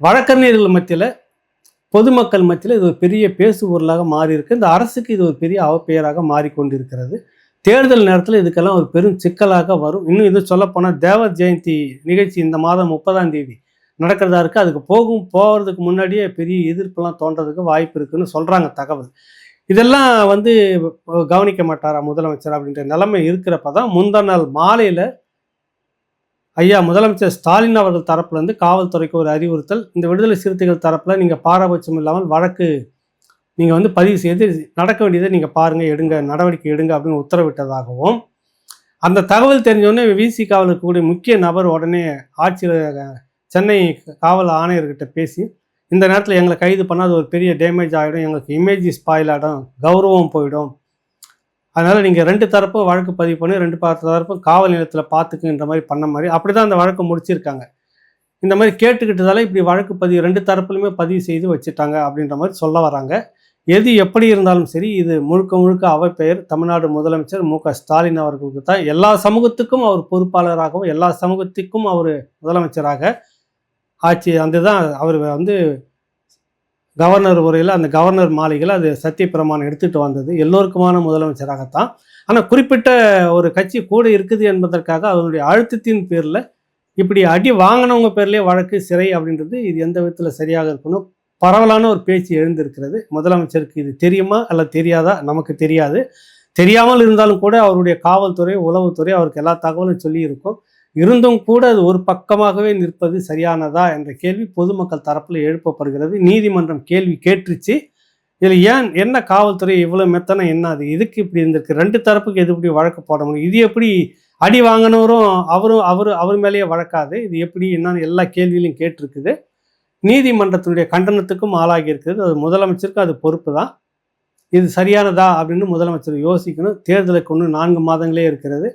வழக்கறிஞர்கள் மத்தியில் பொதுமக்கள் மத்தியில் இது ஒரு பெரிய பேசு பொருளாக மாறி இருக்கு இந்த அரசுக்கு இது ஒரு பெரிய அவப்பெயராக மாறிக்கொண்டிருக்கிறது. தேர்தல் நேரத்தில் இதுக்கெல்லாம் ஒரு பெரும் சிக்கலாக வரும். இன்னும் இது சொல்லப்போனால் தேவ ஜெயந்தி நிகழ்ச்சி இந்த மாதம் முப்பதாம் தேதி நடக்கிறதா இருக்குது அதுக்கு போகும் போகிறதுக்கு முன்னாடியே பெரிய எதிர்ப்புலாம் தோன்றதுக்கு வாய்ப்பு இருக்குன்னு சொல்கிறாங்க தகவல். இதெல்லாம் வந்து கவனிக்க மாட்டாரா முதலமைச்சர் அப்படின்ற நிலைமை இருக்கிறப்ப தான் முந்தா நாள் மாலையில் ஐயா முதலமைச்சர் ஸ்டாலின் அவர்கள் தரப்புலேருந்து காவல்துறைக்கு ஒரு அறிவுறுத்தல். இந்த விடுதலை சிறுத்தைகள் தரப்பில் நீங்கள் பாரபட்சம் இல்லாமல் வழக்கு நீங்கள் வந்து பதிவு செய்து நடக்க வேண்டியதை நீங்கள் பாருங்கள் எடுங்க நடவடிக்கை எடுங்க அப்படின்னு உத்தரவிட்டதாகவும் அந்த தகவல் தெரிஞ்சோடனே விசி காவல் இருக்கக்கூடிய முக்கிய நபர் உடனே ஆட்சியில் சென்னை காவல் ஆணையர்கிட்ட பேசி இந்த நேரத்தில் எங்களை கைது பண்ணால் அது ஒரு பெரிய டேமேஜ் ஆகிடும் எங்களுக்கு இமேஜ் ஸ்பாயில் ஆகிடும் கௌரவம் போயிடும் அதனால் நீங்கள் ரெண்டு தரப்பும் வழக்கு பதிவு பண்ணி ரெண்டு பார்த்த தரப்பும் காவல் நிலையத்தில் பார்த்துக்குன்ற மாதிரி பண்ண மாதிரி அப்படி தான் அந்த வழக்கு முடிச்சிருக்காங்க. இந்த மாதிரி கேட்டுக்கிட்டதால இப்படி வழக்கு பதிவு ரெண்டு தரப்புலையுமே பதிவு செய்து வச்சுட்டாங்க அப்படின்ற மாதிரி சொல்ல வராங்க. எது எப்படி இருந்தாலும் சரி இது முழுக்க முழுக்க அவப்பெயர் தமிழ்நாடு முதலமைச்சர் மு க ஸ்டாலின் அவர்களுக்கு தான். எல்லா சமூகத்துக்கும் அவர் பொறுப்பாளராகவும் எல்லா சமூகத்துக்கும் அவர் முதலமைச்சராக ஆட்சி அந்த தான் அவர் வந்து கவர்னர் உரையில் அந்த கவர்னர் மாளிகையில் அது சத்திய பிரமாணம் எடுத்துகிட்டு வந்தது. எல்லோருக்குமான முதலமைச்சராகத்தான். ஆனால் குறிப்பிட்ட ஒரு கட்சி கூட இருக்குது என்பதற்காக அதனுடைய அழுத்தத்தின் பேரில் இப்படி அடி வாங்கினவங்க பேர்லேயே வழக்கு சிறை அப்படின்றது இது எந்த விதத்தில் சரியாக இருக்கணும் பரவலான ஒரு பேச்சு எழுந்திருக்கிறது. முதலமைச்சருக்கு இது தெரியுமா அல்ல தெரியாதா? நமக்கு தெரியாது. தெரியாமல் இருந்தாலும் கூட அவருடைய காவல்துறை உளவுத்துறை அவருக்கு எல்லா தகவலும் சொல்லியிருக்கும். இருந்தும் கூட அது ஒரு பக்கமாகவே நிற்பது சரியானதா என்ற கேள்வி பொதுமக்கள் தரப்பில் எழுப்பப்படுகிறது. நீதிமன்றம் கேள்வி கேட்டுருச்சு. இதில் ஏன் என்ன காவல்துறை இவ்வளோ மெத்தனை என்ன அது இதுக்கு இப்படி இருந்திருக்கு? ரெண்டு தரப்புக்கு எது இப்படி வழக்கு போட முடியும்? இது எப்படி அடி வாங்கினவரும் அவரும் அவர் அவர் மேலேயே வழக்காது. இது எப்படி என்னன்னு எல்லா கேள்வியிலையும் கேட்டிருக்குது. நீதிமன்றத்தினுடைய கண்டனத்துக்கும் ஆளாகி இருக்குது. அது முதலமைச்சருக்கு அது பொறுப்பு தான். இது சரியானதா அப்படின்னு முதலமைச்சர் யோசிக்கணும். தேர்தலுக்கு ஒன்று நான்கு மாதங்களே இருக்கிறது.